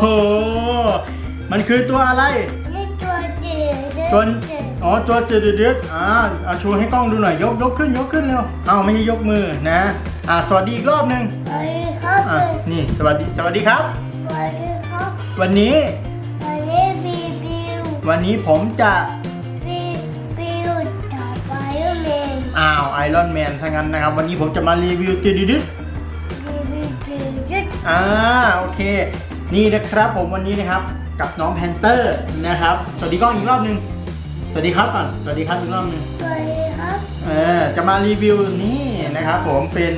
อ้โห มันคือตัวอะไร นี่ตัวเจ๋งตัว อ๋อ ตัวเจดเดือดอ่าเอาชูให้กล้องดูหน่อย ยก ยกขึ้น ยกขึ้นเร็วเอาไม่ใช่ยกมือนะ อ่า สวัสดีอีกรอบหนึ่งสวัสดีครับอะนี่ สวัสดี สวัสดีครับ สวัสดีครับวันนี้ วันนี้บีบิววันนี้ผมจะบีบิวต่อไปเมนอ้าวไอรอนแมนทั้งนั้นนะครับ วันนี้ผมจะมารีวิวเจดเดือดบีบิวจุดอ่า โอเค นี่นะครับผมวันนี้นะครับกับน้องแพนเตอร์นะครับ สวัสดีกล้องอีกรอบหนึ่งสวัสดีครับก่อนสวัสดีครับอีกรอบหนึ่งสวัสดีครับ เออจะมารีวิวนี่นะครับผมเป็น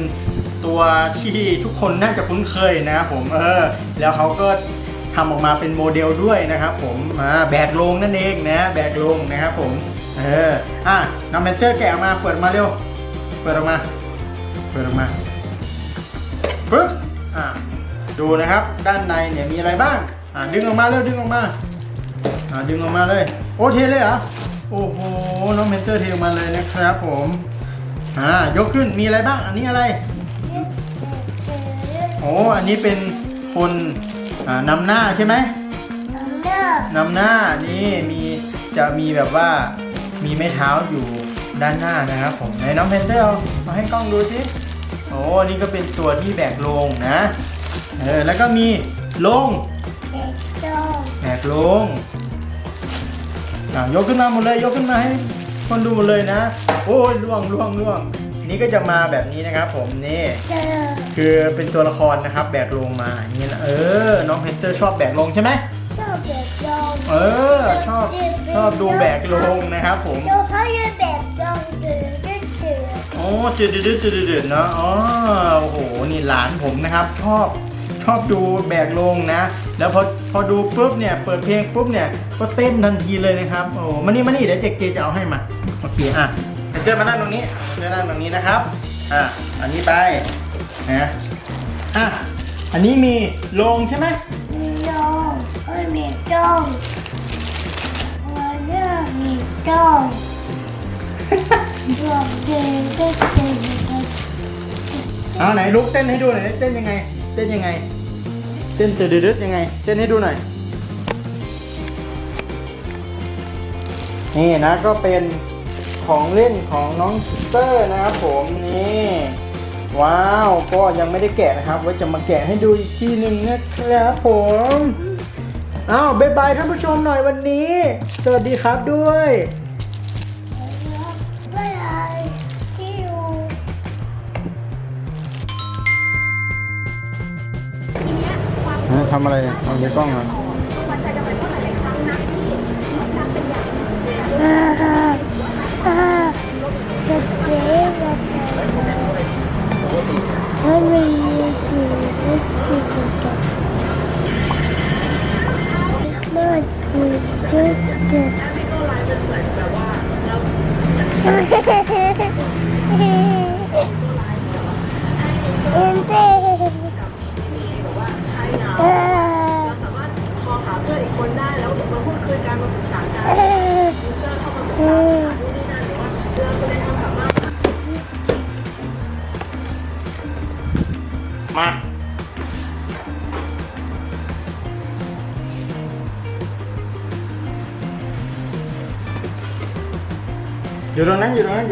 ตัวที่ทุกคนน่าจะคุ้นเคยนะครับผมเออแล้วเขาก็ทำออกมาเป็นโมเดลด้วยนะครับผมอ่าแบกลงนั่นเองนะแบกลงนะครับผมเอออะน้องแพนเตอร์แกะออกมาเปิดออกมาเร็วเปิดออกมาเปิดออกมาปึ๊บอะ ดูนะครับด้านในเนี่ยมีอะไรบ้างอ่าดึงออกมาเร็วดึงออกมาอ่าดึงออกมาเลยโอ้เทเลยเหรอโอ้โหน้องเมนเตอร์เทออกมาเลยนะครับผมอ่ายกขึ้นมีอะไรบ้าง อันนี้อะไรโอ้อันนี้เป็นคนนำหน้าใช่ไหมนำเด้อนำหน้านี่มีจะมีแบบว่ามีไม้เท้าอยู่ด้านหน้านะครับผมไหนน้องเพนเตอร์มาให้กล้องดูสิโอ้นี่ก็เป็นตัวที่แบกลงนะ เออแล้วก็มีลงเด็กโตแบกลงอะยกขึ้นมาหมดเลยยกขึ้นมาให้คนดูหมดเลยนะ โอ้ยล่วงล่วงล่วงนี่ก็จะมาแบบนี้นะครับ ผมนี่เจอคือเป็นตัวละครนะครับ แบกลงมาอย่างนี้นะเออ น้องเพนเตอร์ชอบแบกลงใช่ไหมชอบเด็กโตเออ ชอบชอบดูแบกลงนะครับ ผมดูเขาจะแบบโตจืดจืดจืดโอ้จืดจืดจืดจืดเนาะอ๋อโอ้โหนี่หลานผมนะครับ ชอบช อบดูแบกลงนะ แล้วพอพอดูปุ๊บเนี่ยเปิดเพลงปุ๊บเนี่ยก็เต้นทันทีเลยนะครับโอ้มานี่มานี่เดี๋ยวเจเจจะเอาให้มาโอเคอะเดี๋ยวเจอมานั่งตรงนี้เจอนั่งตรงนี้นะครับอะอันนี้ไปนะอะอันนี้มีลงใช่ไหมมีโตเอ้ยมีโตวันนี้มีโตบอกเด็กเด็กเด็กเด็กเอาไหนลุกเต้นให้ดูหน่อยเต้นยังไง เต้นยังไงเต้นตืดๆยังไง เต้นให้ดูหน่อย นี่นะก็เป็นของเล่นของน้องเตอร์นะครับผมนี่ว้าวก็ยังไม่ได้แกะนะครับไว่าจะมาแกะให้ดูอีกทีหนึ่งนะครับผมอ้าวบายบายท่านผู้ชมหน่อยวันนี้ สวัสดีครับด้วย ทำอะไรเนี่ยเอาในกล้องอะ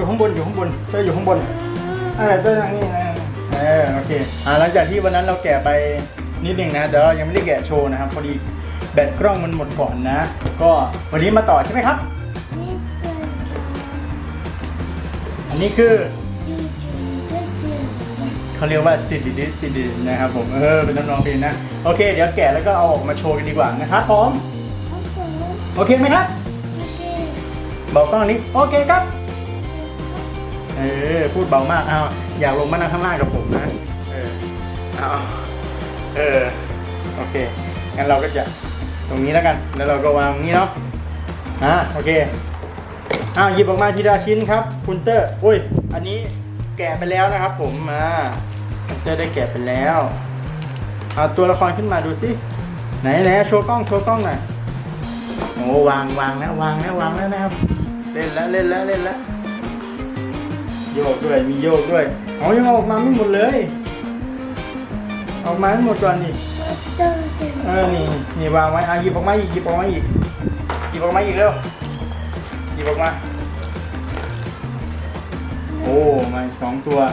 ข้างบนอยู่ข้างบนเต้ยอยู่ข้างบนเออเต้ยทางนี้นะเออโอเคอ่าหลังจากที่วันนั้นเราแกะไปนิดหนึ่งนะแต่เรายังไม่ได้แกะโชว์นะครับพอดีแบตกล้องมันหมดก่อนนะ ก็วันนี้มาต่อใช่ไหมครับนี่คืออันนี้คือจีจีก็คือเขาเรียกว่าติดดิดติดดิดนะครับผมเออเป็นน้องๆเพลงนะโอเค เดี๋ยวแกะแล้วก็เอาออกมาโชว์กันดีกว่านะครับผมเขาคือโอเคไหมครับจีบอกกล้องนี้โอเคครับ เออพูดเบามากเอาอยากลงมานั่งข้างล่างกับผมนะ เออเอาเออโอเคงั้นเราก็จะตรงนี้แล้วกัน แล้วเราก็วางนี้เนาะอะโอเคอ้าวหยิบออกมาทีละชิ้นครับ คุณเตอร์อุ้ยอันนี้แกะไปแล้วนะครับ ผมมาคุณเตอร์ได้แกะไปแล้วเอาตัวละครขึ้นมาดูสิไหนไหนโชว์กล้องโชว์กล้องหน่อยโอ้วางวางแล้ววางแล้ววางแล้วนะครับเล่นแล้วเล่นแล้วเล่นแล้ว โยกด้วยมีโยกด้วยเอายังเอาออกมาไม่หมดเลย ออกมาให้หมดก่อนนี่เออนี่นี่วางไว้อะหยิบออกมาอีกหยิบออกมาอีกหยิบออกมาอีกเร็วหยิบออกมา โอ้มาสองตัวอะ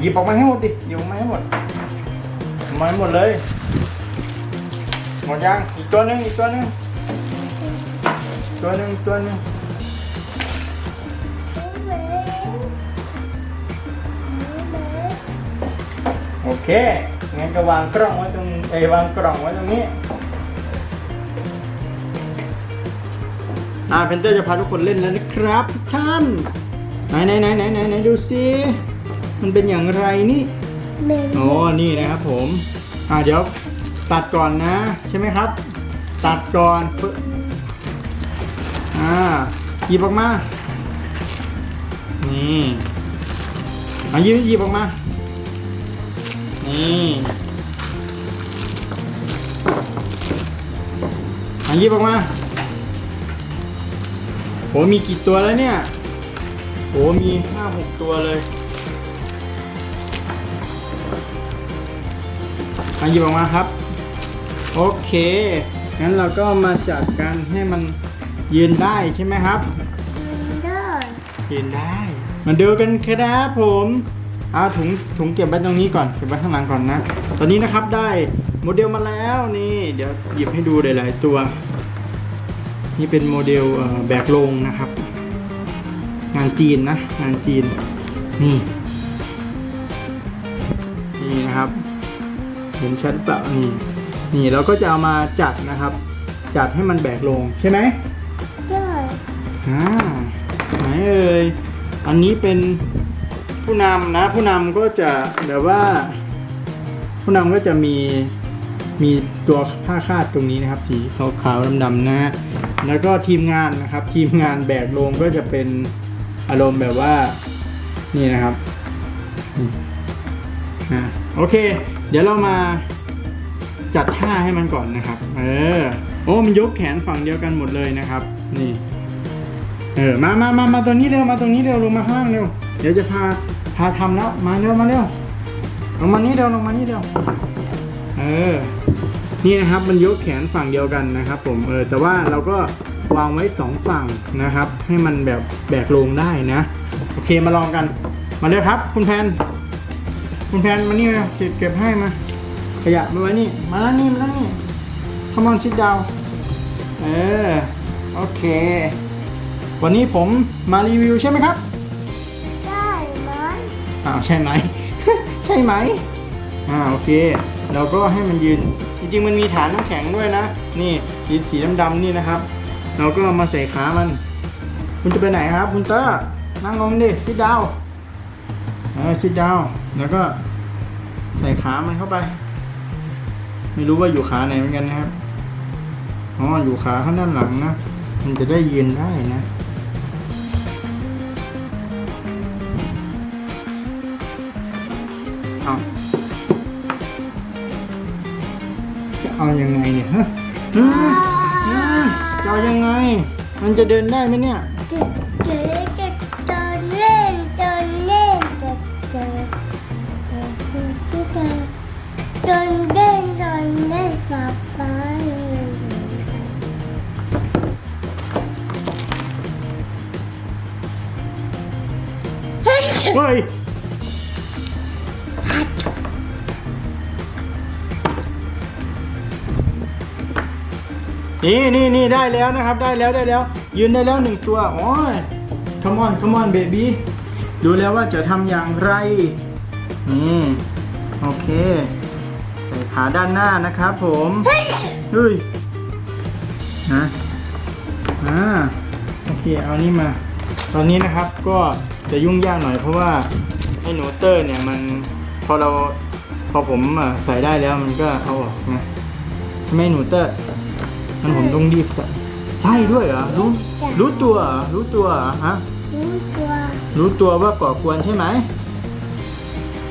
หยิบออกมาให้หมดดิหยิบออกมาให้หมดมาให้หมดเลยหมดยังอีกตัวนึงอีกตัวนึงตัวนึงตัวนึง โอเค งั้นก็วางกล้องไว้ตรงเอ้ยวางกล่องไว้ตรงนี้ อ่าเพนเตอร์จะพาทุกคนเล่นแล้วนะครับทุกท่าน ไหนไหนไหนไหนไหนไหนดูสิมันเป็นอย่างไรนี่แม่โอ้นี่นะครับผม อ่าเดี๋ยวตัดก่อนนะ ใช่ไหมครับ ตัดก่อนปึ๊บอ่าหยิบออกมา นี่อะหยิบหยิบออกมา นี่อะหยิบออกมาโหมีกี่ตัวแล้วเนี่ยโหมีห้าหกตัวเลยมาหยิบออกมาครับ โอเค งั้นเราก็มาจัดกันให้มันยืนได้ใช่ไหมครับเดินยืนได้ มาดูกันครับผม เอาถุงถุงเก็บไว้ตรงนี้ก่อนเก็บไว้ข้างหลังก่อนนะ ตอนนี้นะครับได้โมเดลมาแล้วนี่เดี๋ยวหยิบให้ดูหลายๆตัว นี่เป็นโมเดลเอ่อแบกลงนะครับ งานจีนนะงานจีนนี่นี่นะครับ เห็นชัดเปล่านี่นี่เราก็จะเอามาจัดนะครับ จัดให้มันแบกลงใช่ไหมเดินอ่าไหนเอ่ยอันนี้เป็น ผู้นำนะผู้นำก็จะแบบว่า ผู้นำก็จะมีมีตัวผ้าคาดตรงนี้นะครับ สีขาวๆดำๆนะแล้วก็ทีมงานนะครับ ทีมงานแบกลงก็จะเป็นอารมณ์แบบว่านี่นะครับนี่อ่าโอเค เดี๋ยวเรามาจัดท่าให้มันก่อนนะครับ เออ โอ้มันยกแขนฝั่งเดียวกันหมดเลยนะครับ นี่ เออ มามามามาตรงนี้เร็ว มาตรงนี้เร็ว ลงมาข้างล่างเร็ว เดี๋ยวจะพาพาทำแล้ว มาเร็วมาเร็วลงมานี่เร็วลงมานี่เร็วเออ นี่นะครับมันยกแขนฝั่งเดียวกันนะครับ ผมเออแต่ว่าเราก็วางไว้สองฝั่งนะครับ ให้มันแบบแบกลงได้นะ โอเคมาลองกัน มาเลยครับ คุณแพนคุณแพนมานี่นะเก็บให้มาขยะมาไว้นี่ มาแล้วนี่มาแล้วนี่ Come on sit down เออโอเค วันนี้ผมมารีวิวใช่ไหมครับ อ้าวใช่ไหม ใช่ไหมอ่าโอเค เราก็ให้มันยืน จริงๆมันมีฐานน้ำแข็งด้วยนะ นี่สีสีดำๆนี่นะครับ เราก็มาใส่ขามัน คุณจะไปไหนครับ คุณเตอร์นั่งลงดิซิดดาวเออซิดดาวแล้วก็ใส่ขามันเข้าไป ไม่รู้ว่าอยู่ขาไหนเหมือนกันนะครับ อ๋อ อยู่ขาข้างด้านหลังนะ มันจะได้ยืนได้นะ เอายังไงเนี่ยฮะฮะฮะจะเอายังไง มันจะเดินได้ไหมเนี่ยจะจะจะจะเล่นจะเล่นจะจะจะจะจะจะเล่นจะเล่นป๊าป๊าเฮ้ย นี่นี่นี่ได้แล้วนะครับได้แล้วได้แล้ว ยืนได้แล้วหนึ่งตัวโอ้ย come on come on baby ดูแล้วว่าจะทำอย่างไรนี่โอเคใส่ขาด้านหน้านะครับผมเฮ้ยนะอ่าโอเคเอานี่มา ตอนนี้นะครับก็จะยุ่งยากหน่อยเพราะว่าไอ้หนูเตอร์เนี่ยมันพอเราพอผมใส่ได้แล้วมันก็เอาออกนะใช่ไมหนูเตอร์ มันผมต้องรีบใส่ใช่ด้วยเหรอรู้รู้ตัวเหรอรู้ตัวเหรอฮะรู้ตัวรู้ตัวว่าก่อกวนใช่ไหม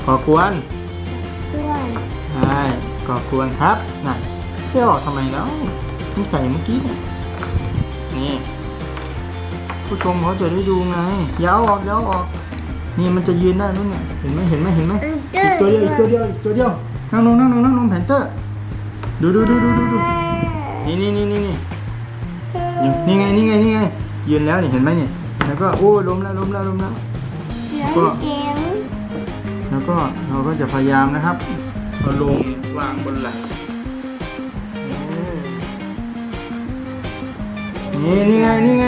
ก่อกวนด้วยใช่ก่อกวนครับน่ะเพื่อออกทำไมแล้วมันใส่เมื่อกี้เนี่ยนี่ ผู้ชมเขาจะได้ดูไงอยาวออกอยาวออก นี่มันจะยืนได้ไหมเนี่ยเห็นไหมเห็นไหมเห็นไหมอีกตัวเดียวอีกตัวเดียวอีกตัวเดียวนั่งลงนั่งลงนั่งลงแพนเตอร์ดูดูดูดูดูดู นี่นี่นี่นี่นี่นี่ไงนี่ไงนี่ไงยืนแล้วนี่เห็นไหมนี่แล้วก็โอ้ยล้มแล้วล้มแล้วล้มแล้วเสียงเสียงแล้วก็เราก็จะพยายามนะครับเอาลงวางบนไหล่นี่นี่ไงนี่ไง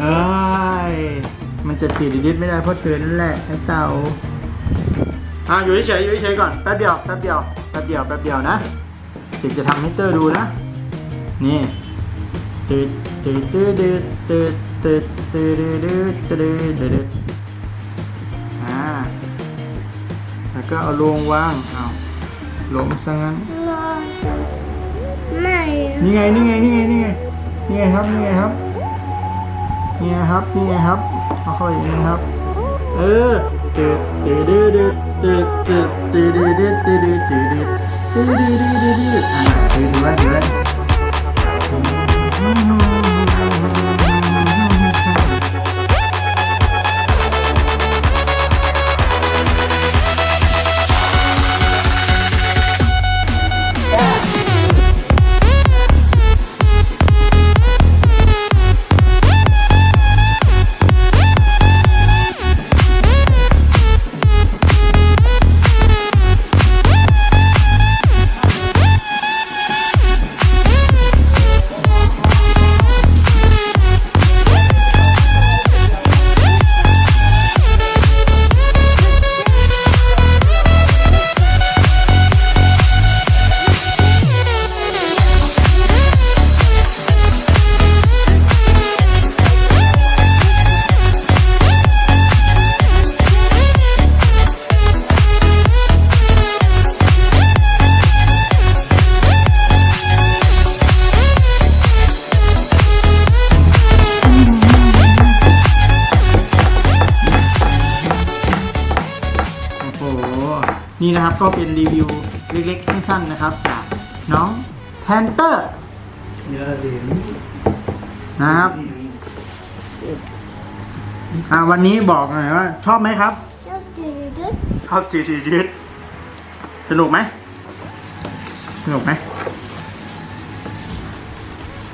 เอ้ยมันจะติดดิดไม่ได้เพราะเธอนั่นแหละไอ้เต่าอะอยู่เฉยๆอยู่เฉยๆก่อนแป๊บเดียวแป๊บเดียวแป๊บเดียวแป๊บเดียวนะถึงจะทำให้เตอร์ดูนะ นี่ตืดตืดตืดตืดตืดตืดตืดตืดตืดตืดตืดอ่าแล้วก็เอาลงวางเอาล้มซะงั้นไม่นี่ไงนี่ไงนี่ไงนี่ไงนี่ไงครับนี่ไงครับนี่ไงครับนี่ไงครับเอาเข้าอย่างนี้ครับเออตืดตืดตืดตืดตืดตืดตืดตืดตืดตืดตืดตืดตืดตืดตืดอ่าตืดถือไว้ถือไว้ Mm-hmm. นี่นะครับก็เป็นรีวิวเล็กๆสั้นๆนะครับจากน้องแพนเตอร์เยอะเลยนะครับอ่าวันนี้บอกหน่อยว่า ชอบไหมครับ ชอบจืดชอบจีดีดิสนุกไหมสนุกไหม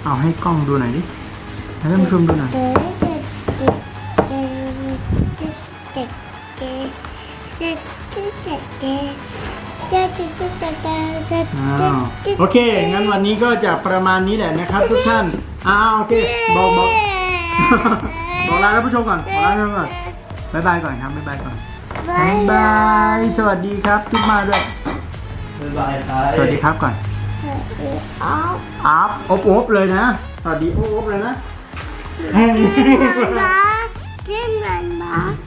เอาให้กล้องดูหน่อยดิให้ท่านผู้ชมดูหน่อย เด็ดเด็ดเด็ดเด็ดเด็ดเด็ดเด็ดเด็ดเด็ดเด็ดเด็ดเด็ดเด็ดเด็ดเด็ดเด็ดอ้าวโอเค งั้นวันนี้ก็จะประมาณนี้แหละนะครับ ทุกท่านอ้าวโอเคบอกบอก บอกลาท่านผู้ชมก่อนบอกลาท่านผู้ชมก่อนบ๊ายบายก่อนครับบ๊ายบายก่อนบาบ๊ายยบาย สวัสดีครับจุ๊บมาด้วย บ๊ายบายครับสวัสดีครับก่อน อ๋ออัพอบอบเลยนะ สวัสดีอบอบเลยนะมันบ้าจิ้มมันบ้าจะจะ